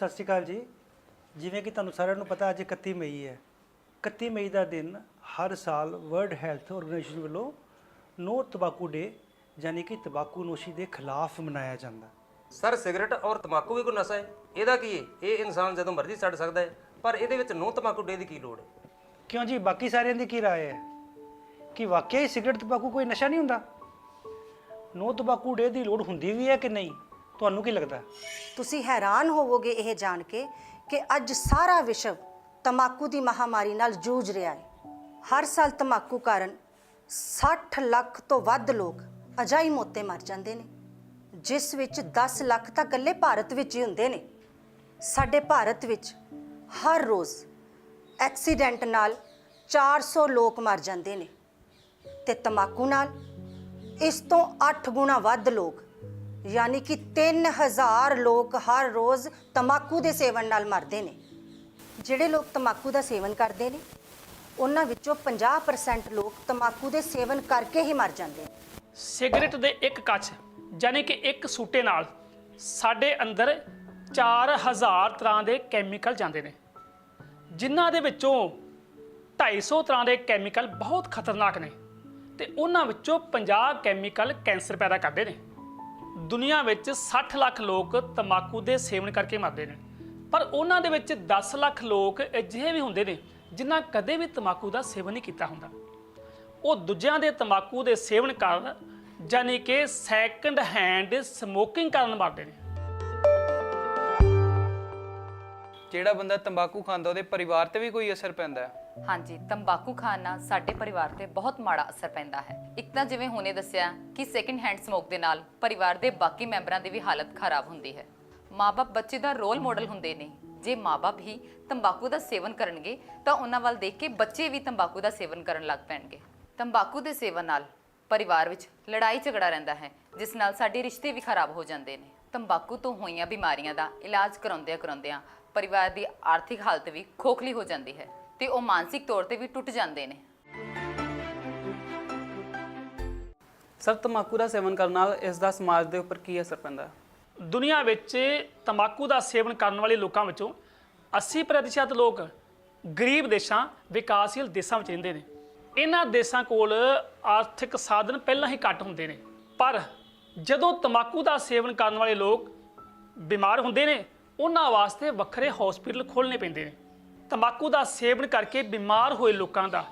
ਸਤਿ ਸ਼੍ਰੀ ਅਕਾਲ ਜੀ। ਜਿਵੇਂ ਕਿ ਤੁਹਾਨੂੰ ਸਾਰਿਆਂ ਨੂੰ ਪਤਾ ਅੱਜ 31 ਮਈ ਹੈ। 31 ਮਈ ਦਾ ਦਿਨ ਹਰ ਸਾਲ ਵਰਲਡ ਹੈਲਥ ਆਰਗੇਨਾਈਜੇਸ਼ਨ ਵੱਲੋਂ ਨੋ ਤੰਬਾਕੂ ਡੇ ਯਾਨੀ ਕਿ ਤੰਬਾਕੂ ਨੋਸ਼ੀ ਦੇ ਖਿਲਾਫ ਮਨਾਇਆ ਜਾਂਦਾ। ਸਰ ਸਿਗਰਟ ਔਰ ਤਮਾਕੂ ਵੀ ਕੋਈ ਨਸ਼ਾ ਹੈ? ਇਹਦਾ ਕੀ ਹੈ? ਇਹ ਇਨਸਾਨ ਜਦੋਂ ਮਰਜ਼ੀ ਛੱਡ ਸਕਦਾ ਹੈ ਪਰ ਇਹਦੇ ਵਿੱਚ ਨੋ ਤਮਾਕੂ ਡੇ ਦੀ ਕੀ ਲੋੜ ਹੈ? ਕਿਉਂ ਜੀ? ਬਾਕੀ ਸਾਰਿਆਂ ਦੀ ਕੀ ਰਾਏ ਹੈ? ਕਿ ਵਾਕਿਆ ਹੀ ਸਿਗਰਟ ਤੰਬਾਕੂ ਕੋਈ ਨਸ਼ਾ ਨਹੀਂ ਹੁੰਦਾ? ਨੋ ਤੰਬਾਕੂ ਡੇ ਦੀ ਲੋੜ ਹੁੰਦੀ ਵੀ ਹੈ ਕਿ ਨਹੀਂ? ਤੁਹਾਨੂੰ ਕੀ ਲੱਗਦਾ? ਤੁਸੀਂ ਹੈਰਾਨ ਹੋਵੋਗੇ ਇਹ ਜਾਣ ਕੇ ਕਿ ਅੱਜ ਸਾਰਾ ਵਿਸ਼ਵ ਤਮਾਕੂ ਦੀ ਮਹਾਮਾਰੀ ਨਾਲ ਜੂਝ ਰਿਹਾ ਹੈ। ਹਰ ਸਾਲ ਤਮਾਕੂ ਕਾਰਨ 60 ਲੱਖ ਤੋਂ ਵੱਧ ਲੋਕ ਅਜਾਈ ਮੋਤੇ ਮਰ ਜਾਂਦੇ ਨੇ, ਜਿਸ ਵਿੱਚ 10 ਲੱਖ ਤਾਂ ਇਕੱਲੇ ਭਾਰਤ ਵਿੱਚ ਹੀ ਹੁੰਦੇ ਨੇ। ਸਾਡੇ ਭਾਰਤ ਵਿੱਚ ਹਰ ਰੋਜ਼ ਐਕਸੀਡੈਂਟ ਨਾਲ 400 ਲੋਕ ਮਰ ਜਾਂਦੇ ਨੇ ਤੇ ਤਮਾਕੂ ਨਾਲ ਇਸ ਤੋਂ 8 ਗੁਣਾ ਵੱਧ ਲੋਕ ਯਾਨੀ ਕਿ 3000 ਲੋਕ ਹਰ ਰੋਜ਼ ਤਮਾਕੂ ਦੇ ਸੇਵਨ ਨਾਲ ਮਰਦੇ ਨੇ। ਜਿਹੜੇ ਲੋਕ ਤਮਾਕੂ ਦਾ ਸੇਵਨ ਕਰਦੇ ਨੇ, ਉਹਨਾਂ ਵਿੱਚੋਂ 50% ਲੋਕ ਤਮਾਕੂ ਦੇ ਸੇਵਨ ਕਰਕੇ ਹੀ ਮਰ ਜਾਂਦੇ ਨੇ। ਸਿਗਰਟ ਦੇ ਇੱਕ ਕੱਚ, ਯਾਨੀ ਕਿ ਇੱਕ ਸੂਟੇ ਨਾਲ ਸਾਡੇ ਅੰਦਰ 4000 ਤਰ੍ਹਾਂ ਦੇ ਕੈਮੀਕਲ ਜਾਂਦੇ ਨੇ, ਜਿਨ੍ਹਾਂ ਦੇ ਵਿੱਚੋਂ 250 ਤਰ੍ਹਾਂ ਦੇ ਕੈਮੀਕਲ ਬਹੁਤ ਖਤਰਨਾਕ ਨੇ ਤੇ ਉਹਨਾਂ ਵਿੱਚੋਂ 50 ਕੈਮੀਕਲ ਕੈਂਸਰ ਪੈਦਾ ਕਰਦੇ ਨੇ। ਦੁਨੀਆ ਵਿੱਚ 60 ਲੱਖ ਲੋਕ ਤੰਬਾਕੂ ਦੇ ਸੇਵਨ ਕਰਕੇ ਮਰਦੇ ਨੇ। ਪਰ ਉਹਨਾਂ ਦੇ ਵਿੱਚ 10 ਲੱਖ ਲੋਕ ਅਜਿਹੇ ਵੀ ਹੁੰਦੇ ਨੇ ਜਿਨ੍ਹਾਂ ਕਦੇ ਵੀ ਤੰਬਾਕੂ ਦਾ ਸੇਵਨ ਨਹੀਂ ਕੀਤਾ ਹੁੰਦਾ। ਉਹ ਦੂਜਿਆਂ ਦੇ ਤੰਬਾਕੂ ਦੇ ਸੇਵਨ ਕਾਰਨ ਯਾਨੀ ਕਿ ਸੈਕੰਡ ਹੈਂਡ ਸਮੋਕਿੰਗ ਕਰਨ ਮਰਦੇ ਨੇ। ਜਿਹੜਾ ਬੰਦਾ ਤੰਬਾਕੂ ਖਾਂਦਾ, ਉਹਦੇ ਪਰਿਵਾਰ ਤੇ ਵੀ ਕੋਈ ਅਸਰ ਪੈਂਦਾ ਹੈ? ਹਾਂਜੀ, ਤੰਬਾਕੂ ਖਾਣ ਨਾਲ ਸਾਡੇ ਪਰਿਵਾਰ ਤੇ ਬਹੁਤ ਮਾੜਾ ਅਸਰ ਪੈਂਦਾ ਹੈ। ਇੱਕ ਤਾਂ ਜਿਵੇਂ ਹੁਣੇ ਦੱਸਿਆ ਕਿ ਸੈਕਿੰਡ ਹੈਂਡ ਸਮੋਕ ਦੇ ਨਾਲ ਪਰਿਵਾਰ ਦੇ ਬਾਕੀ ਮੈਂਬਰਾਂ ਦੀ ਵੀ ਹਾਲਤ ਖਰਾਬ ਹੁੰਦੀ ਹੈ। ਮਾਪੇ ਬੱਚੇ ਦਾ ਰੋਲ ਮਾਡਲ ਹੁੰਦੇ ਨੇ। ਜੇ ਮਾਪੇ ਹੀ ਤੰਬਾਕੂ ਦਾ ਸੇਵਨ ਕਰਨਗੇ, ਤਾਂ ਉਹਨਾਂ ਵੱਲ ਦੇਖ ਕੇ ਬੱਚੇ ਵੀ ਤੰਬਾਕੂ ਦਾ ਸੇਵਨ ਕਰਨ ਲੱਗ ਪੈਣਗੇ। ਤੰਬਾਕੂ ਦੇ ਸੇਵਨ ਨਾਲ ਪਰਿਵਾਰ ਵਿੱਚ ਲੜਾਈ ਝਗੜਾ ਰਹਿੰਦਾ ਹੈ, ਜਿਸ ਨਾਲ ਸਾਡੇ ਰਿਸ਼ਤੇ ਵੀ ਖਰਾਬ ਹੋ ਜਾਂਦੇ ਨੇ। ਤੰਬਾਕੂ ਤੋਂ ਹੋਈਆਂ ਬਿਮਾਰੀਆਂ ਦਾ ਇਲਾਜ ਕਰਾਉਂਦਿਆਂ ਕਰਾਉਂਦਿਆਂ ਪਰਿਵਾਰ ਦੀ ਆਰਥਿਕ ਹਾਲਤ ਵੀ ਖੋਖਲੀ ਹੋ ਜਾਂਦੀ ਹੈ ਤੇ ਉਹ ਮਾਨਸਿਕ ਤੌਰ ਤੇ ਵੀ ਟੁੱਟ ਜਾਂਦੇ ਨੇ। ਸਰ ਤੰਬਾਕੂ ਦਾ ਸੇਵਨ ਕਰਨ ਨਾਲ ਇਸ ਦਾ ਸਮਾਜ ਦੇ ਉੱਪਰ ਕੀ ਅਸਰ ਪੈਂਦਾ? ਹੈ ਦੁਨੀਆ ਵਿੱਚ ਤੰਬਾਕੂ ਦਾ ਸੇਵਨ ਕਰਨ ਵਾਲੇ ਲੋਕਾਂ ਵਿੱਚੋਂ 80% ਲੋਕ ਗਰੀਬ ਦੇਸ਼ਾਂ ਵਿਕਾਸਸ਼ੀਲ ਦੇਸ਼ਾਂ ਵਿੱਚ ਰਹਿੰਦੇ ਨੇ। ਇਹਨਾਂ ਦੇਸ਼ਾਂ ਕੋਲ ਆਰਥਿਕ ਸਾਧਨ ਪਹਿਲਾਂ ਹੀ ਘੱਟ ਹੁੰਦੇ ਨੇ। ਪਰ ਜਦੋਂ ਤੰਬਾਕੂ ਦਾ ਸੇਵਨ ਕਰਨ ਵਾਲੇ ਲੋਕ ਬਿਮਾਰ ਹੁੰਦੇ ਨੇ ਉਹਨਾਂ ਵਾਸਤੇ ਵੱਖਰੇ ਹਸਪੀਟਲ ਖੋਲ੍ਹਣੇ ਪੈਂਦੇ ਨੇ। ਤੰਬਾਕੂ ਦਾ ਸੇਵਨ ਕਰਕੇ ਬਿਮਾਰ ਹੋਏ ਲੋਕਾਂ ਦਾ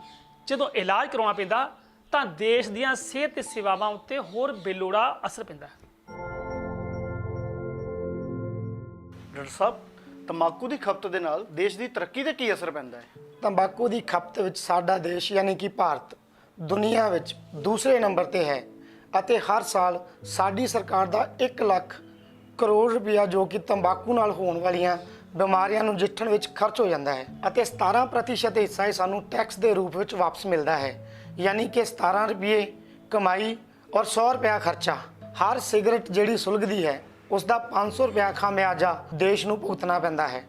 ਜਦੋਂ ਇਲਾਜ ਕਰਵਾਉਣਾ ਪੈਂਦਾ ਤਾਂ ਦੇਸ਼ ਦੀਆਂ ਸਿਹਤ ਸੇਵਾਵਾਂ ਉੱਤੇ ਹੋਰ ਬੇਲੋੜਾ ਅਸਰ ਪੈਂਦਾ ਹੈ। ਡਾਕਟਰ ਸਾਹਿਬ ਤੰਬਾਕੂ ਦੀ ਖਪਤ ਦੇ ਨਾਲ ਦੇਸ਼ ਦੀ ਤਰੱਕੀ ਤੇ ਕੀ ਅਸਰ ਪੈਂਦਾ ਹੈ? ਤੰਬਾਕੂ ਦੀ ਖਪਤ ਵਿੱਚ ਸਾਡਾ ਦੇਸ਼ ਯਾਨੀ ਕਿ ਭਾਰਤ ਦੁਨੀਆ ਵਿੱਚ ਦੂਸਰੇ ਨੰਬਰ ਤੇ ਹੈ ਅਤੇ ਹਰ ਸਾਲ ਸਾਡੀ ਸਰਕਾਰ ਦਾ 1 ਲੱਖ ਕਰੋੜ ਰੁਪਇਆ ਜੋ ਕਿ ਤੰਬਾਕੂ ਨਾਲ ਹੋਣ ਵਾਲੀਆਂ ਬਿਮਾਰੀਆਂ ਨੂੰ ਜਿੱਠਣ ਵਿੱਚ ਖਰਚ ਹੋ ਜਾਂਦਾ ਹੈ ਅਤੇ 17% ਹਿੱਸਾ ਹੀ ਸਾਨੂੰ ਟੈਕਸ ਦੇ ਰੂਪ ਵਿੱਚ ਵਾਪਸ ਮਿਲਦਾ ਹੈ, ਯਾਨੀ ਕਿ 17 ਰੁਪਏ ਕਮਾਈ ਔਰ 100 ਰੁਪਇਆ ਖਰਚਾ। ਹਰ ਸਿਗਰਟ ਜਿਹੜੀ ਸੁਲਗਦੀ ਹੈ ਉਸ ਦਾ 500 ਰੁਪਇਆ ਖਾਮਿਆਜਾ ਦੇਸ਼ ਨੂੰ ਭੁਗਤਣਾ ਪੈਂਦਾ ਹੈ।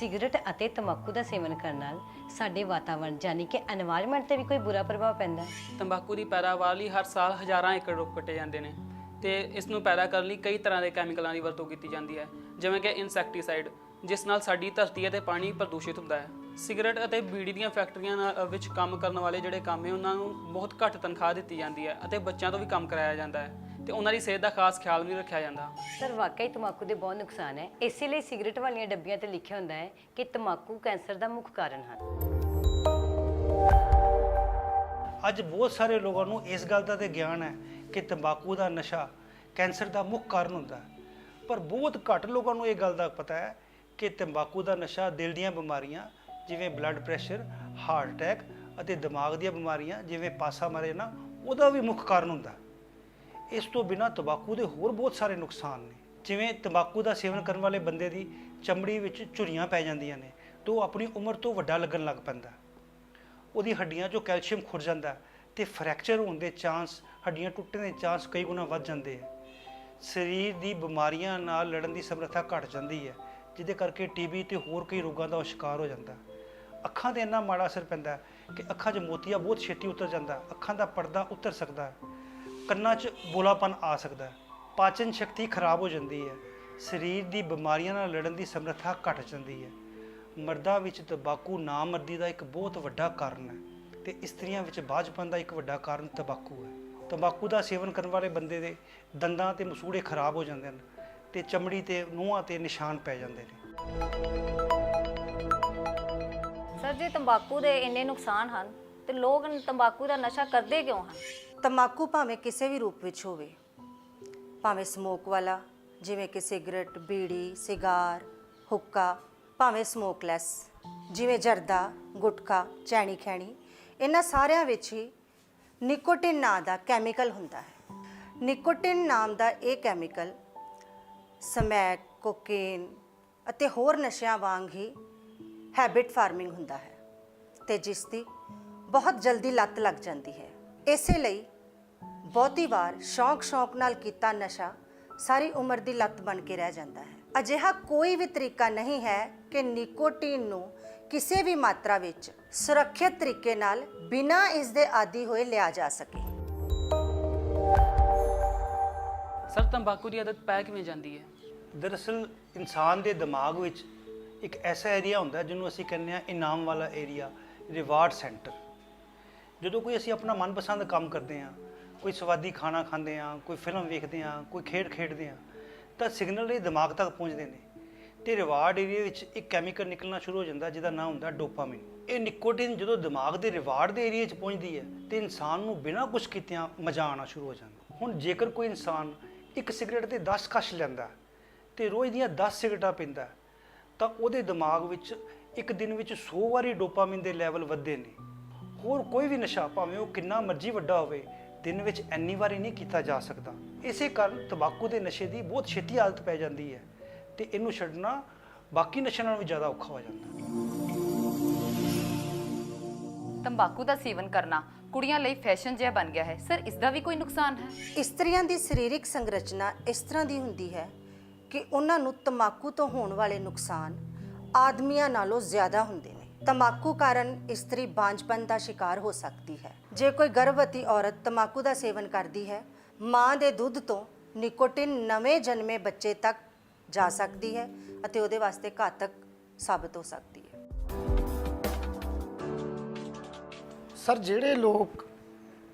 ਸਿਗਰਟ ਅਤੇ ਤੰਬਾਕੂ ਦਾ ਸੇਵਨ ਕਰਨ ਨਾਲ ਸਾਡੇ ਵਾਤਾਵਰਣ ਯਾਨੀ ਕਿ এনवायरमेंट ਤੇ ਵੀ ਕੋਈ ਬੁਰਾ ਪ੍ਰਭਾਵ ਪੈਂਦਾ ਹੈ। ਤੰਬਾਕੂ ਦੀ ਪੈਦਾਵਾਰ ਲਈ ਹਰ ਸਾਲ ਹਜ਼ਾਰਾਂ ਏਕੜ ਰੁੱਖ ਕੱਟੇ ਜਾਂਦੇ ਨੇ ਤੇ ਇਸ ਨੂੰ ਪੈਦਾ ਕਰਨ ਲਈ ਕਈ ਤਰ੍ਹਾਂ ਦੇ ਕੈਮੀਕਲਾਂ ਦੀ ਵਰਤੋਂ ਕੀਤੀ ਜਾਂਦੀ ਹੈ, ਜਿਵੇਂ ਕਿ ਇਨਸੈਕਟੀਸਾਈਡ ਜਿਸ ਨਾਲ ਸਾਡੀ ਧਰਤੀ ਅਤੇ ਪਾਣੀ ਪ੍ਰਦੂਸ਼ਿਤ ਹੁੰਦਾ ਹੈ। ਸਿਗਰਟ ਅਤੇ ਬੀੜੀ ਦੀਆਂ ਫੈਕਟਰੀਆਂ ਨਾਲ- ਵਿੱਚ ਕੰਮ ਕਰਨ ਵਾਲੇ ਜਿਹੜੇ ਕਾਮੇ ਉਹਨਾਂ ਨੂੰ ਬਹੁਤ ਘੱਟ ਤਨਖਾਹ ਦਿੱਤੀ ਜਾਂਦੀ ਹੈ ਅਤੇ ਬੱਚਿਆਂ ਤੋਂ ਵੀ ਕੰਮ ਕਰਾਇਆ ਜਾਂਦਾ ਹੈ। ਤੇ ਉਹਨਾਂ ਦੀ ਸਿਹਤ ਦਾ ਖਾਸ ਖਿਆਲ ਵੀ ਨਹੀਂ ਰੱਖਿਆ ਜਾਂਦਾ। ਸਰ ਵਾਕਈ ਤੰਬਾਕੂ ਦੇ ਬਹੁਤ ਨੁਕਸਾਨ ਹੈ। ਇਸੇ ਲਈ ਸਿਗਰਟ ਵਾਲੀਆਂ ਡੱਬੀਆਂ ਤੇ ਲਿਖਿਆ ਹੁੰਦਾ ਹੈ ਕਿ ਤੰਬਾਕੂ ਕੈਂਸਰ ਦਾ ਮੁੱਖ ਕਾਰਨ ਹਨ। ਅੱਜ ਬਹੁਤ ਸਾਰੇ ਲੋਕਾਂ ਨੂੰ ਇਸ ਗੱਲ ਦਾ ਤੇ ਗਿਆਨ ਹੈ ਕਿ ਤੰਬਾਕੂ ਦਾ ਨਸ਼ਾ ਕੈਂਸਰ ਦਾ ਮੁੱਖ ਕਾਰਨ ਹੁੰਦਾ ਹੈ। ਪਰ ਬਹੁਤ ਘੱਟ ਲੋਕਾਂ ਨੂੰ ਇਹ ਗੱਲ ਦਾ ਪਤਾ ਹੈ ਕਿ ਤੰਬਾਕੂ ਦਾ ਨਸ਼ਾ ਦਿਲ ਦੀਆਂ ਬਿਮਾਰੀਆਂ ਜਿਵੇਂ ਬਲੱਡ ਪ੍ਰੈਸ਼ਰ ਹਾਰਟ ਅਟੈਕ ਅਤੇ ਦਿਮਾਗ ਦੀਆਂ ਬਿਮਾਰੀਆਂ ਜਿਵੇਂ ਪਾਸਾ ਮਾਰੇ ਨਾ ਉਹਦਾ ਵੀ ਮੁੱਖ ਕਾਰਨ ਹੁੰਦਾ ਹੈ। ਇਸ ਤੋਂ ਬਿਨਾ ਤੰਬਾਕੂ ਦੇ ਹੋਰ ਬਹੁਤ ਸਾਰੇ ਨੁਕਸਾਨ ਨੇ। ਜਿਵੇਂ ਤੰਬਾਕੂ ਦਾ ਸੇਵਨ ਕਰਨ ਵਾਲੇ ਬੰਦੇ ਦੀ ਚਮੜੀ ਵਿੱਚ ਝੁਰੀਆਂ ਪੈ ਜਾਂਦੀਆਂ ਨੇ ਤੇ ਉਹ ਆਪਣੀ ਉਮਰ ਤੋਂ ਵੱਡਾ ਲੱਗਣ ਲੱਗ ਪੈਂਦਾ। ਉਹਦੀ ਹੱਡੀਆਂ 'ਚੋਂ ਕੈਲਸ਼ੀਅਮ ਖੁਰ ਜਾਂਦਾ ਤੇ ਫ੍ਰੈਕਚਰ ਹੋਣ ਦੇ ਚਾਂਸ, ਹੱਡੀਆਂ ਟੁੱਟਣ ਦੇ ਚਾਂਸ ਕਈ ਗੁਣਾ ਵੱਧ ਜਾਂਦੇ ਆ। ਸਰੀਰ ਦੀ ਬਿਮਾਰੀਆਂ ਨਾਲ ਲੜਨ ਦੀ ਸਮਰੱਥਾ ਘਟ ਜਾਂਦੀ ਹੈ, ਜਿਹਦੇ ਕਰਕੇ ਟੀਬੀ ਤੇ ਹੋਰ ਕਈ ਰੋਗਾਂ ਦਾ ਉਹ ਸ਼ਿਕਾਰ ਹੋ ਜਾਂਦਾ। ਅੱਖਾਂ ਤੇ ਇੰਨਾ ਮਾੜਾ ਅਸਰ ਪੈਂਦਾ ਕਿ ਅੱਖਾਂ 'ਚ ਮੋਤੀਆ ਬਹੁਤ ਛੇਤੀ ਉਤਰ ਜਾਂਦਾ, ਅੱਖਾਂ ਦਾ ਪਰਦਾ ਉਤਰ ਸਕਦਾ। ਕੰਨਾਂ 'ਚ ਬੋਲਾਪਨ ਆ ਸਕਦਾ ਹੈ। ਪਾਚਨ ਸ਼ਕਤੀ ਖਰਾਬ ਹੋ ਜਾਂਦੀ ਹੈ। ਸਰੀਰ ਦੀ ਬਿਮਾਰੀਆਂ ਨਾਲ ਲੜਨ ਦੀ ਸਮਰੱਥਾ ਘਟ ਜਾਂਦੀ ਹੈ। ਮਰਦਾਂ ਵਿੱਚ ਤੰਬਾਕੂ ਨਾਮਰਦੀ ਦਾ ਇੱਕ ਬਹੁਤ ਵੱਡਾ ਕਾਰਨ ਹੈ ਤੇ ਇਸਤਰੀਆਂ ਵਿੱਚ ਬਾਝਪਨ ਦਾ ਇੱਕ ਵੱਡਾ ਕਾਰਨ ਤੰਬਾਕੂ ਹੈ। ਤੰਬਾਕੂ ਦਾ ਸੇਵਨ ਕਰਨ ਵਾਲੇ ਬੰਦੇ ਦੇ ਦੰਦਾਂ ਤੇ ਮਸੂੜੇ ਖਰਾਬ ਹੋ ਜਾਂਦੇ ਹਨ ਤੇ ਚਮੜੀ ਤੇ ਨੂੰਹਾਂ ਤੇ ਨਿਸ਼ਾਨ ਪੈ ਜਾਂਦੇ ਨੇ। ਸਰ, ਜੇ ਤੰਬਾਕੂ ਦੇ ਇੰਨੇ ਨੁਕਸਾਨ ਹਨ ਤੇ ਲੋਕ ਤੰਬਾਕੂ ਦਾ ਨਸ਼ਾ ਕਰਦੇ ਕਿਉਂ ਹਨ? ਤੰਬਾਕੂ ਭਾਵੇਂ ਕਿਸੇ ਵੀ ਰੂਪ ਵਿੱਚ ਹੋਵੇ, ਭਾਵੇਂ ਸਮੋਕ ਵਾਲਾ, ਜਿਵੇਂ ਕਿ ਸਿਗਰਟ ਬੀੜੀ ਸਿਗਾਰ ਹੁੱਕਾ, ਭਾਵੇਂ ਸਮੋਕਲੈਸ ਜਿਵੇਂ ਜਰਦਾ, ਗੁਟਕਾ, ਚੈਣੀ ਖੈਣੀ, ਇਹਨਾਂ ਸਾਰਿਆਂ ਵਿੱਚ ਹੀ ਨਿਕੋਟਿਨ ਨਾਂ ਦਾ ਕੈਮੀਕਲ ਹੁੰਦਾ ਹੈ। ਨਿਕੋਟਿਨ ਨਾਮ ਦਾ ਇਹ ਕੈਮੀਕਲ ਸਮੈਕ ਕੋਕੇਨ ਅਤੇ ਹੋਰ ਨਸ਼ਿਆਂ ਵਾਂਗ ਹੀ ਹੈਬਿਟ ਫਾਰਮਿੰਗ ਹੁੰਦਾ ਹੈ ਤੇ ਜਿਸ ਦੀ ਬਹੁਤ ਜਲਦੀ ਲੱਤ ਲੱਗ ਜਾਂਦੀ ਹੈ। ਇਸੇ ਲਈ ਬਹੁਤੀ ਵਾਰ ਸ਼ੌਂਕ ਸ਼ੌਂਕ ਨਾਲ ਕੀਤਾ ਨਸ਼ਾ ਸਾਰੀ ਉਮਰ ਦੀ ਲੱਤ ਬਣ ਕੇ ਰਹਿ ਜਾਂਦਾ ਹੈ। ਅਜਿਹਾ ਕੋਈ ਵੀ ਤਰੀਕਾ ਨਹੀਂ ਹੈ ਕਿ ਨਿਕੋਟੀਨ ਨੂੰ ਕਿਸੇ ਵੀ ਮਾਤਰਾ ਵਿੱਚ ਸੁਰੱਖਿਅਤ ਤਰੀਕੇ ਨਾਲ ਬਿਨਾਂ ਇਸ ਦੇ ਆਦੀ ਹੋਏ ਲਿਆ ਜਾ ਸਕੇ। ਸਰ ਤੰਬਾਕੂ ਦੀ ਆਦਤ ਪੈ ਕਿਵੇਂ ਜਾਂਦੀ ਹੈ? ਦਰਅਸਲ ਇਨਸਾਨ ਦੇ ਦਿਮਾਗ ਵਿੱਚ ਇੱਕ ਐਸਾ ਏਰੀਆ ਹੁੰਦਾ ਜਿਹਨੂੰ ਅਸੀਂ ਕਹਿੰਦੇ ਆ ਇਨਾਮ ਵਾਲਾ ਏਰੀਆ ਰਿਵਾਰਡ ਸੈਂਟਰ ਜਦੋਂ ਕੋਈ ਅਸੀਂ ਆਪਣਾ ਮਨਪਸੰਦ ਕੰਮ ਕਰਦੇ ਆ ਕੋਈ ਸਵਾਦੀ ਖਾਣਾ ਖਾਂਦੇ ਆ ਕੋਈ ਫਿਲਮ ਵੇਖਦੇ ਆ ਕੋਈ ਖੇਡ ਖੇਡਦੇ ਆ ਤਾਂ ਸਿਗਨਲ ਇਹ ਦਿਮਾਗ ਤੱਕ ਪਹੁੰਚਦੇ ਨੇ ਤੇ ਰਿਵਾਰਡ ਏਰੀਆ ਵਿੱਚ ਇੱਕ ਕੈਮੀਕਲ ਨਿਕਲਣਾ ਸ਼ੁਰੂ ਹੋ ਜਾਂਦਾ ਜਿਹਦਾ ਨਾਮ ਹੁੰਦਾ ਡੋਪਾਮਾਈਨ ਇਹ ਨਿਕੋਟਿਨ ਜਦੋਂ ਦਿਮਾਗ ਦੇ ਰਿਵਾਰਡ ਦੇ ਏਰੀਆ 'ਚ ਪਹੁੰਚਦੀ ਹੈ ਤੇ ਇਨਸਾਨ ਨੂੰ ਬਿਨਾਂ ਕੁਝ ਕੀਤਿਆਂ ਮਜ਼ਾ ਆਉਣਾ ਸ਼ੁਰੂ ਹੋ ਜਾਂਦਾ। ਹੁਣ ਜੇਕਰ ਕੋਈ ਇਨਸਾਨ ਇੱਕ ਸਿਗਰਟ ਤੇ 10 ਕਸ਼ ਲੈਂਦਾ ਹੈ ਤੇ ਰੋਜ਼ ਦੀਆਂ 10 ਸਿਗਰਟਾਂ ਪੀਂਦਾ, ਤਾਂ ਉਹਦੇ ਦਿਮਾਗ ਵਿੱਚ ਇੱਕ ਦਿਨ ਵਿੱਚ 100 ਵਾਰੀ ਡੋਪਾਮਾਈਨ ਦੇ ਲੈਵਲ ਵੱਧਦੇ ਨੇ। ਹੋਰ ਕੋਈ ਵੀ ਨਸ਼ਾ, ਭਾਵੇਂ ਉਹ ਕਿੰਨਾ ਮਰਜ਼ੀ ਵੱਡਾ ਹੋਵੇ ਦਿਨ ਵਿੱਚ ਇੰਨੀ ਵਾਰੀ ਨਹੀਂ ਕੀਤਾ ਜਾ ਸਕਦਾ। ਇਸੇ ਕਾਰਨ ਤੰਬਾਕੂ ਦੇ ਨਸ਼ੇ ਦੀ ਬਹੁਤ ਛੇਤੀ ਆਦਤ ਪੈ ਜਾਂਦੀ ਹੈ ਤੇ ਇਹਨੂੰ ਛੱਡਣਾ ਬਾਕੀ ਨਸ਼ਿਆਂ ਨਾਲੋਂ ਵੀ ਜ਼ਿਆਦਾ ਔਖਾ ਹੋ ਜਾਂਦਾ ਤੰਬਾਕੂ ਦਾ ਸੇਵਨ ਕਰਨਾ ਕੁੜੀਆਂ ਲਈ ਫੈਸ਼ਨ ਜਿਹਾ ਬਣ ਗਿਆ ਹੈ। ਸਰ ਇਸ ਦਾ ਵੀ ਕੋਈ ਨੁਕਸਾਨ ਹੈ? ਇਸਤਰੀਆਂ ਦੀ ਸਰੀਰਕ ਸੰਰਚਨਾ ਇਸ ਤਰ੍ਹਾਂ ਦੀ ਹੁੰਦੀ ਹੈ ਕਿ ਉਹਨਾਂ ਨੂੰ ਤੰਬਾਕੂ ਤੋਂ ਹੋਣ ਵਾਲੇ ਨੁਕਸਾਨ ਆਦਮੀਆਂ ਨਾਲੋਂ ਜ਼ਿਆਦਾ ਹੁੰਦੇ ਨੇ। ਤੰਬਾਕੂ ਕਾਰਨ ਇਸਤਰੀ ਬਾਂਝਪਨ ਦਾ ਸ਼ਿਕਾਰ ਹੋ ਸਕਦੀ ਹੈ। ਜੇ ਕੋਈ ਗਰਭਵਤੀ ਔਰਤ ਤੰਬਾਕੂ ਦਾ ਸੇਵਨ ਕਰਦੀ ਹੈ, ਮਾਂ ਦੇ ਦੁੱਧ ਤੋਂ ਨਿਕੋਟਿਨ ਨਵੇਂ ਜਨਮੇ ਬੱਚੇ ਤੱਕ ਜਾ ਸਕਦੀ ਹੈ ਅਤੇ ਉਹਦੇ ਵਾਸਤੇ ਘਾਤਕ ਸਾਬਤ ਹੋ ਸਕਦੀ ਹੈ। ਸਰ, ਜਿਹੜੇ ਲੋਕ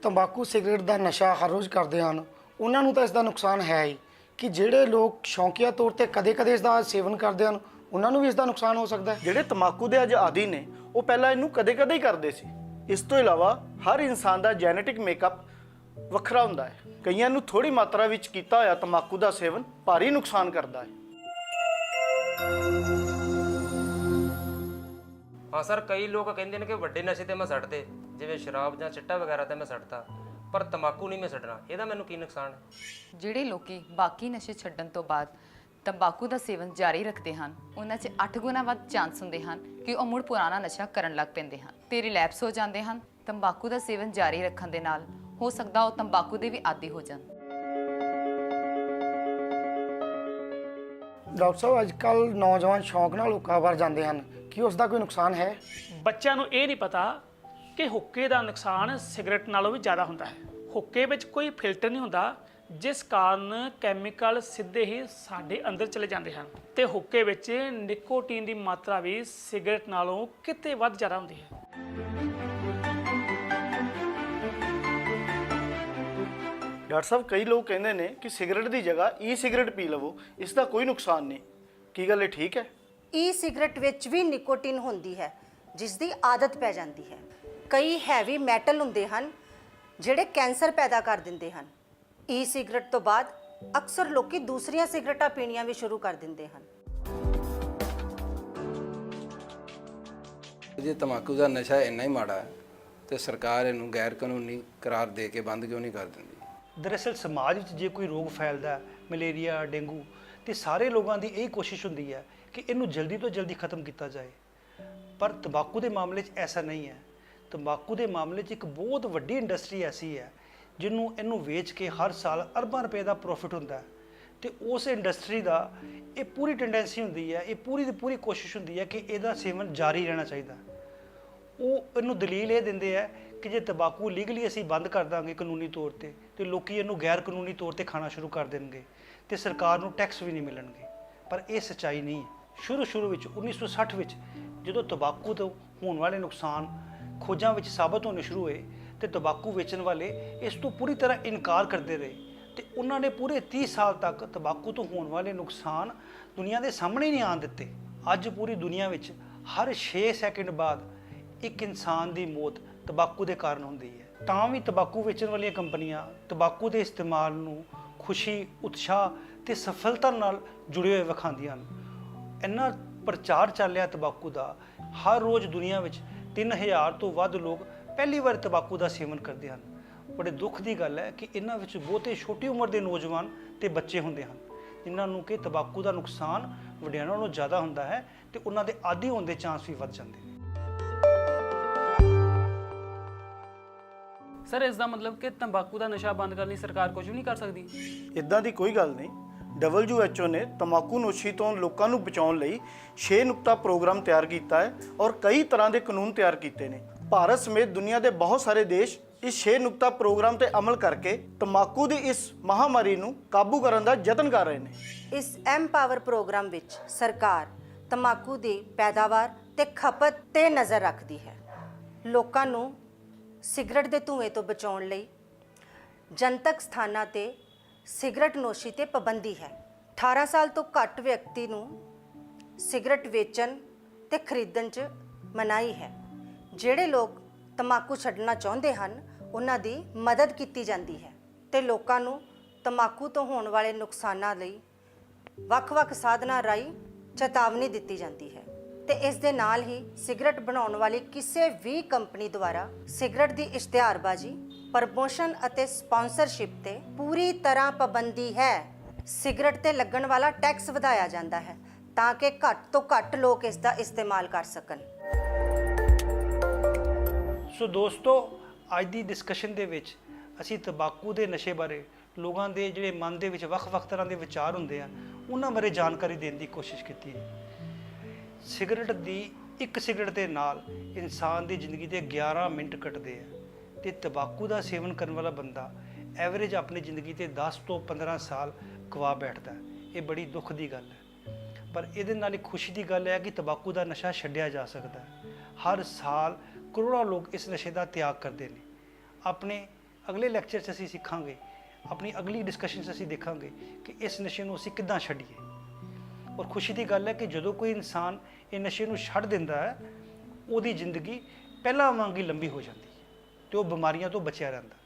ਤੰਬਾਕੂ ਸਿਗਰਟ ਦਾ ਨਸ਼ਾ ਹਰ ਰੋਜ਼ ਕਰਦੇ ਹਨ, ਉਹਨਾਂ ਨੂੰ ਤਾਂ ਇਸ ਦਾ ਨੁਕਸਾਨ ਹੈ ਹੀ ਕਿ ਜਿਹੜੇ ਲੋਕ ਸ਼ੌਂਕੀਆ ਤੌਰ ਤੇ ਕਦੇ-ਕਦੇ ਇਸ ਦਾ ਸੇਵਨ ਕਰਦੇ ਹਨ ਉਹਨਾਂ ਨੂੰ ਵੀ ਇਸ ਦਾ ਨੁਕਸਾਨ ਹੋ ਸਕਦਾ ਹੈ। ਜਿਹੜੇ ਤਮਾਕੂ ਦੇ ਅੱਜ ਆਦੀ ਨੇ ਉਹ ਪਹਿਲਾਂ ਇਹਨੂੰ ਕਦੇ-ਕਦੇ ਹੀ ਕਰਦੇ ਸੀ। ਇਸ ਤੋਂ ਇਲਾਵਾ ਹਰ ਇਨਸਾਨ ਦਾ ਜੈਨੇਟਿਕ ਮੇਕਅਪ ਵੱਖਰਾ ਹੁੰਦਾ ਹੈ। ਕਈਆਂ ਨੂੰ ਥੋੜੀ ਮਾਤਰਾ ਵਿੱਚ ਕੀਤਾ ਹੋਇਆ ਤਮਾਕੂ ਦਾ ਸੇਵਨ ਭਾਰੀ ਨੁਕਸਾਨ ਕਰਦਾ ਹੈ। ਹਾਂ ਸਰ ਕਈ ਲੋਕ ਕਹਿੰਦੇ ਨੇ ਕਿ ਵੱਡੇ ਨਸ਼ੇ ਤੇ ਮੈਂ ਛੱਡਦੇ ਜਿਵੇਂ ਸ਼ਰਾਬ ਜਾਂ ਚਿੱਟਾ ਵਗੈਰਾ ਤੇ ਮੈਂ ਛੱਡਤਾ ਪਰ ਤਮਾਕੂ ਨਹੀਂ ਮੈਂ ਛੱਡਣਾ ਇਹਦਾ ਮੈਨੂੰ ਕੀ ਨੁਕਸਾਨ ਹੈ? ਜਿਹੜੇ ਲੋਕੀ ਬਾਕੀ ਨਸ਼ੇ ਛੱਡਣ ਤੋਂ ਬਾਅਦ ਤੰਬਾਕੂ ਦਾ ਸੇਵਨ ਜਾਰੀ ਰੱਖਦੇ ਹਨ। ਉਹਨਾਂ 'ਚ 8 ਗੁਣਾ ਵੱਧ ਚਾਂਸ ਹੁੰਦੇ ਹਨ ਕਿ ਉਹ ਮੁੜ ਪੁਰਾਣਾ ਨਸ਼ਾ ਕਰਨ ਲੱਗ ਪੈਂਦੇ ਹਨ ਤੇ ਰਿਲੈਪਸ ਹੋ ਜਾਂਦੇ ਹਨ। ਤੰਬਾਕੂ ਦਾ ਸੇਵਨ ਜਾਰੀ ਰੱਖਣ ਦੇ ਨਾਲ ਹੋ ਸਕਦਾ ਉਹ ਤੰਬਾਕੂ ਦੇ ਵੀ ਆਦੀ ਹੋ ਜਾਣ। ਡਾਕਟਰ ਸਾਹਿਬ ਅੱਜ ਕੱਲ ਨੌਜਵਾਨ ਸ਼ੌਂਕ ਨਾਲ ਹੁੱਕਾ ਬਾਰ ਜਾਂਦੇ ਹਨ। ਕੀ ਉਸ ਦਾ ਕੋਈ ਨੁਕਸਾਨ ਹੈ? ਬੱਚਿਆਂ ਨੂੰ ਇਹ ਨਹੀਂ ਪਤਾ ਕਿ ਹੁੱਕੇ ਦਾ ਨੁਕਸਾਨ ਸਿਗਰਟ ਨਾਲੋਂ ਵੀ ਜ਼ਿਆਦਾ ਹੁੰਦਾ ਹੈ। ਹੁੱਕੇ ਵਿੱਚ ਕੋਈ ਫਿਲਟਰ ਨਹੀਂ ਹੁੰਦਾ। ਜਿਸ ਕਾਰਨ ਕੈਮੀਕਲ ਸਿੱਧੇ ਹੀ ਸਾਡੇ ਅੰਦਰ ਚਲੇ ਜਾਂਦੇ ਹਨ ਤੇ ਹੁੱਕੇ ਵਿੱਚ ਨਿਕੋਟੀਨ ਦੀ ਮਾਤਰਾ ਵੀ ਸਿਗਰਟ ਨਾਲੋਂ ਕਿਤੇ ਵੱਧ ਜ਼ਿਆਦਾ ਹੁੰਦੀ ਹੈ। ਡਾਕਟਰ ਸਾਹਿਬ ਕਈ ਲੋਕ ਕਹਿੰਦੇ ਨੇ ਕਿ ਸਿਗਰਟ ਦੀ ਜਗ੍ਹਾ ਈ ਸਿਗਰਟ ਪੀ ਲਵੋ ਇਸ ਦਾ ਕੋਈ ਨੁਕਸਾਨ ਨਹੀਂ। ਕੀ ਗੱਲ ਇਹ ਠੀਕ ਹੈ? ਈ ਸਿਗਰਟ ਵਿੱਚ ਵੀ ਨਿਕੋਟਿਨ ਹੁੰਦੀ ਹੈ ਜਿਸ ਦੀ ਆਦਤ ਪੈ ਜਾਂਦੀ ਹੈ। ਕਈ ਹੈਵੀ ਮੈਟਲ ਹੁੰਦੇ ਹਨ ਜਿਹੜੇ ਕੈਂਸਰ ਪੈਦਾ ਕਰ ਦਿੰਦੇ ਹਨ। ਈ ਸਿਗਰਟ ਤੋਂ ਬਾਅਦ ਅਕਸਰ ਲੋਕੀ ਦੂਸਰੀਆਂ ਸਿਗਰਟਾਂ ਪੀਣੀਆਂ ਵੀ ਸ਼ੁਰੂ ਕਰ ਦਿੰਦੇ ਹਨ। ਜੇ ਤਮਾਕੂ ਦਾ ਨਸ਼ਾ ਇੰਨਾ ਹੀ ਮਾੜਾ ਹੈ ਤੇ ਸਰਕਾਰ ਇਹਨੂੰ ਗੈਰ ਕਾਨੂੰਨੀ ਕਰਾਰ ਦੇ ਕੇ ਬੰਦ ਕਿਉਂ ਨਹੀਂ ਕਰ ਦਿੰਦੀ? ਦਰਅਸਲ ਸਮਾਜ ਵਿੱਚ ਜੇ ਕੋਈ ਰੋਗ ਫੈਲਦਾ ਮਲੇਰੀਆ ਡੇਂਗੂ ਤੇ ਸਾਰੇ ਲੋਕਾਂ ਦੀ ਇਹ ਕੋਸ਼ਿਸ਼ ਹੁੰਦੀ ਹੈ ਕਿ ਇਹਨੂੰ ਜਲਦੀ ਤੋਂ ਜਲਦੀ ਖਤਮ ਕੀਤਾ ਜਾਏ। ਪਰ ਤੰਬਾਕੂ ਦੇ ਮਾਮਲੇ 'ਚ ਐਸਾ ਨਹੀਂ ਹੈ। ਤੰਬਾਕੂ ਦੇ ਮਾਮਲੇ 'ਚ ਇੱਕ ਬਹੁਤ ਵੱਡੀ ਇੰਡਸਟਰੀ ਐਸੀ ਹੈ ਜਿਹਨੂੰ ਇਹਨੂੰ ਵੇਚ ਕੇ ਹਰ ਸਾਲ ਅਰਬਾਂ ਰੁਪਏ ਦਾ ਪ੍ਰੋਫਿਟ ਹੁੰਦਾ ਹੈ। ਤੇ ਉਸ ਇੰਡਸਟਰੀ ਦਾ ਇਹ ਪੂਰੀ ਟੈਂਡੈਂਸੀ ਹੁੰਦੀ ਹੈ, ਇਹ ਪੂਰੀ ਦੀ ਪੂਰੀ ਕੋਸ਼ਿਸ਼ ਹੁੰਦੀ ਹੈ ਕਿ ਇਹਦਾ ਸੇਵਨ ਜਾਰੀ ਰਹਿਣਾ ਚਾਹੀਦਾ ਉਹ ਇਹਨੂੰ ਦਲੀਲ ਇਹ ਦਿੰਦੇ ਆ ਕਿ ਜੇ ਤੰਬਾਕੂ ਲੀਗਲੀ ਅਸੀਂ ਬੰਦ ਕਰ ਦਾਂਗੇ ਕਾਨੂੰਨੀ ਤੌਰ ਤੇ ਤੇ ਲੋਕੀ ਇਹਨੂੰ ਗੈਰ ਕਾਨੂੰਨੀ ਤੌਰ ਤੇ ਖਾਣਾ ਸ਼ੁਰੂ ਕਰ ਦੇਣਗੇ ਤੇ ਸਰਕਾਰ ਨੂੰ ਟੈਕਸ ਵੀ ਨਹੀਂ ਮਿਲਣਗੇ। ਪਰ ਇਹ ਸੱਚਾਈ ਨਹੀਂ ਸ਼ੁਰੂ ਸ਼ੁਰੂ ਵਿੱਚ 1960 ਵਿੱਚ ਜਦੋਂ ਤੰਬਾਕੂ ਤੋਂ ਹੋਣ ਵਾਲੇ ਨੁਕਸਾਨ ਖੋਜਾਂ ਵਿੱਚ ਸਾਬਤ ਹੋਣੇ ਸ਼ੁਰੂ ਹੋਏ ਤੇ ਤੰਬਾਕੂ ਵੇਚਣ ਵਾਲੇ ਇਸ ਤੋਂ ਪੂਰੀ ਤਰ੍ਹਾਂ ਇਨਕਾਰ ਕਰਦੇ ਰਹੇ ਤੇ ਉਹਨਾਂ ਨੇ ਪੂਰੇ 30 ਸਾਲ ਤੱਕ ਤੰਬਾਕੂ ਤੋਂ ਹੋਣ ਵਾਲੇ ਨੁਕਸਾਨ ਦੁਨੀਆ ਦੇ ਸਾਹਮਣੇ ਨਹੀਂ ਆਉਣ ਦਿੱਤੇ। ਅੱਜ ਪੂਰੀ ਦੁਨੀਆ ਵਿੱਚ ਹਰ 6 ਸੈਕਿੰਡ ਬਾਅਦ ਇੱਕ ਇਨਸਾਨ ਦੀ ਮੌਤ ਤੰਬਾਕੂ ਦੇ ਕਾਰਨ ਹੁੰਦੀ ਹੈ। ਤਾਂ ਵੀ ਤੰਬਾਕੂ ਵੇਚਣ ਵਾਲੀਆਂ ਕੰਪਨੀਆਂ ਤੰਬਾਕੂ ਦੇ ਇਸਤੇਮਾਲ ਨੂੰ ਖੁਸ਼ੀ, ਉਤਸ਼ਾਹ ਤੇ ਸਫਲਤਾ ਨਾਲ ਜੁੜੇ ਹੋਏ ਵਿਖਾਉਂਦੀਆਂ ਹਨ। ਇੰਨਾ ਪ੍ਰਚਾਰ ਚੱਲਿਆ ਤੰਬਾਕੂ ਦਾ, ਹਰ ਰੋਜ਼ ਦੁਨੀਆ ਵਿੱਚ 3000 ਤੋਂ ਵੱਧ ਲੋਕ ਪਹਿਲੀ ਵਾਰ ਤੰਬਾਕੂ ਦਾ ਸੇਵਨ ਕਰਦੇ ਹਨ। ਬੜੇ ਦੁੱਖ ਦੀ ਗੱਲ ਹੈ ਕਿ ਇਹਨਾਂ ਵਿੱਚ ਬਹੁਤੇ ਛੋਟੀ ਉਮਰ ਦੇ ਨੌਜਵਾਨ ਤੇ ਬੱਚੇ ਹੁੰਦੇ ਹਨ। ਜਿਨ੍ਹਾਂ ਨੂੰ ਕਿ ਤੰਬਾਕੂ ਦਾ ਨੁਕਸਾਨ ਵੱਡਿਆਂ ਨਾਲੋਂ ਜ਼ਿਆਦਾ ਹੁੰਦਾ ਹੈ ਤੇ ਉਹਨਾਂ ਦੇ ਆਦੀ ਹੋਣ ਦੇ ਚਾਂਸ ਵੀ ਵੱਧ ਜਾਂਦੇ ਨੇ। ਸਰ ਇਸ ਦਾ ਮਤਲਬ ਕਿ ਤੰਬਾਕੂ ਦਾ ਨਸ਼ਾ ਬੰਦ ਕਰਨ ਲਈ ਸਰਕਾਰ ਕੁਝ ਵੀ ਨਹੀਂ ਕਰ ਸਕਦੀ? ਇਦਾਂ ਦੀ ਕੋਈ ਗੱਲ ਨਹੀਂ। WHO ਨੇ ਤੰਬਾਕੂ ਨੋਸ਼ੀ ਤੋਂ ਲੋਕਾਂ ਨੂੰ ਬਚਾਉਣ ਲਈ 6 ਨੁਕਤਾ ਪ੍ਰੋਗਰਾਮ ਤਿਆਰ ਕੀਤਾ ਹੈ ਔਰ ਕਈ ਤਰ੍ਹਾਂ ਦੇ ਕਾਨੂੰਨ ਤਿਆਰ ਕੀਤੇ ਨੇ। ਭਾਰਤ ਸਮੇਤ ਦੁਨੀਆ ਦੇ ਬਹੁਤ ਸਾਰੇ ਦੇਸ਼ ਇਸ 6 ਨੁਕਤਾ ਪ੍ਰੋਗਰਾਮ ਤੇ ਅਮਲ ਕਰਕੇ ਤੰਬਾਕੂ ਦੀ ਇਸ ਮਹਾਮਾਰੀ ਨੂੰ ਕਾਬੂ ਕਰਨ ਦਾ ਯਤਨ ਕਰ ਰਹੇ ਨੇ। ਇਸ ਐਮ ਪਾਵਰ ਪ੍ਰੋਗਰਾਮ ਵਿੱਚ ਸਰਕਾਰ ਤੰਬਾਕੂ ਦੀ ਪੈਦਾਵਾਰ ਤੇ ਖਪਤ ਤੇ ਨਜ਼ਰ ਰੱਖਦੀ ਹੈ। ਲੋਕਾਂ ਨੂੰ ਸਿਗਰਟ ਦੇ ਧੂਏ ਤੋਂ ਬਚਾਉਣ ਲਈ ਜਨਤਕ ਸਥਾਨਾਂ ਤੇ ਸਿਗਰਟ ਨੋਸ਼ੀ ਤੇ ਪਾਬੰਦੀ ਹੈ। 18 ਸਾਲ ਤੋਂ ਘੱਟ ਵਿਅਕਤੀ ਨੂੰ ਸਿਗਰਟ ਵੇਚਣ ਤੇ ਖਰੀਦਣ 'ਚ ਮਨਾਹੀ ਹੈ। ਜਿਹੜੇ ਲੋਕ ਤੰਬਾਕੂ ਛੱਡਣਾ ਚਾਹੁੰਦੇ ਹਨ, ਉਹਨਾਂ ਦੀ ਮਦਦ ਕੀਤੀ ਜਾਂਦੀ ਹੈ ਤੇ ਲੋਕਾਂ ਨੂੰ ਤੰਬਾਕੂ ਤੋਂ ਹੋਣ ਵਾਲੇ ਨੁਕਸਾਨਾਂ ਲਈ ਵੱਖ-ਵੱਖ ਸਾਧਨਾਂ ਰਾਹੀਂ ਚੇਤਾਵਨੀ ਦਿੱਤੀ ਜਾਂਦੀ ਹੈ ਤੇ ਇਸ ਦੇ ਨਾਲ ਹੀ ਸਿਗਰਟ ਬਣਾਉਣ ਵਾਲੀ ਕਿਸੇ ਵੀ ਕੰਪਨੀ ਦੁਆਰਾ ਸਿਗਰਟ ਦੀ ਇਸ਼ਤਿਹਾਰਬਾਜ਼ੀ, ਪ੍ਰਮੋਸ਼ਨ ਅਤੇ ਸਪਾਂਸਰਸ਼ਿਪ ਤੇ ਪੂਰੀ ਤਰ੍ਹਾਂ ਪਾਬੰਦੀ ਹੈ। ਸਿਗਰਟ ਤੇ ਲੱਗਣ ਵਾਲਾ ਟੈਕਸ ਵਧਾਇਆ ਜਾਂਦਾ ਹੈ ਤਾਂ ਕਿ ਘੱਟ ਤੋਂ ਘੱਟ ਲੋਕ ਇਸ ਦਾ ਇਸਤੇਮਾਲ ਕਰ ਸਕਣ। ਸੋ ਦੋਸਤੋ, ਅੱਜ ਦੀ ਡਿਸਕਸ਼ਨ ਦੇ ਵਿੱਚ ਅਸੀਂ ਤੰਬਾਕੂ ਦੇ ਨਸ਼ੇ ਬਾਰੇ, ਲੋਕਾਂ ਦੇ ਜਿਹੜੇ ਮਨ ਦੇ ਵਿੱਚ ਵੱਖ-ਵੱਖ ਤਰ੍ਹਾਂ ਦੇ ਵਿਚਾਰ ਹੁੰਦੇ ਆ, ਉਹਨਾਂ ਬਾਰੇ ਜਾਣਕਾਰੀ ਦੇਣ ਦੀ ਕੋਸ਼ਿਸ਼ ਕੀਤੀ ਹੈ। ਸਿਗਰਟ ਦੀ ਇੱਕ ਸਿਗਰਟ ਦੇ ਨਾਲ ਇਨਸਾਨ ਦੀ ਜ਼ਿੰਦਗੀ ਦੇ 11 ਮਿੰਟ ਕੱਟਦੇ ਆ ਤੇ ਤੰਬਾਕੂ ਦਾ ਸੇਵਨ ਕਰਨ ਵਾਲਾ ਬੰਦਾ ਐਵਰੇਜ ਆਪਣੀ ਜ਼ਿੰਦਗੀ ਤੇ 10 ਤੋਂ 15 ਸਾਲ ਗਵਾ ਬੈਠਦਾ ਇਹ ਬੜੀ ਦੁੱਖ ਦੀ ਗੱਲ ਹੈ। ਪਰ ਇਹਦੇ ਨਾਲ ਇੱਕ ਖੁਸ਼ੀ ਦੀ ਗੱਲ ਹੈ ਕਿ ਤੰਬਾਕੂ ਦਾ ਨਸ਼ਾ ਛੱਡਿਆ ਜਾ ਸਕਦਾ ਹੈ। ਹਰ ਸਾਲ ਕਰੋੜਾਂ ਲੋਕ ਇਸ ਨਸ਼ੇ ਦਾ ਤਿਆਗ ਕਰਦੇ ਨੇ। ਆਪਣੇ ਅਗਲੇ ਲੈਕਚਰ 'ਚ ਅਸੀਂ ਸਿੱਖਾਂਗੇ, ਆਪਣੀ ਅਗਲੀ ਡਿਸਕਸ਼ਨ 'ਚ ਅਸੀਂ ਦੇਖਾਂਗੇ ਕਿ ਇਸ ਨਸ਼ੇ ਨੂੰ ਅਸੀਂ ਕਿੱਦਾਂ ਛੱਡੀਏ। ਔਰ ਖੁਸ਼ੀ ਦੀ ਗੱਲ ਹੈ ਕਿ ਜਦੋਂ ਕੋਈ ਇਨਸਾਨ ਇਹ ਨਸ਼ੇ ਨੂੰ ਛੱਡ ਦਿੰਦਾ ਹੈ, ਉਹਦੀ ਜ਼ਿੰਦਗੀ ਪਹਿਲਾਂ ਵਾਂਗ ਹੀ ਲੰਬੀ ਹੋ ਜਾਂਦੀ ਹੈ ਤੇ ਉਹ ਬਿਮਾਰੀਆਂ ਤੋਂ ਬਚਿਆ ਰਹਿੰਦਾ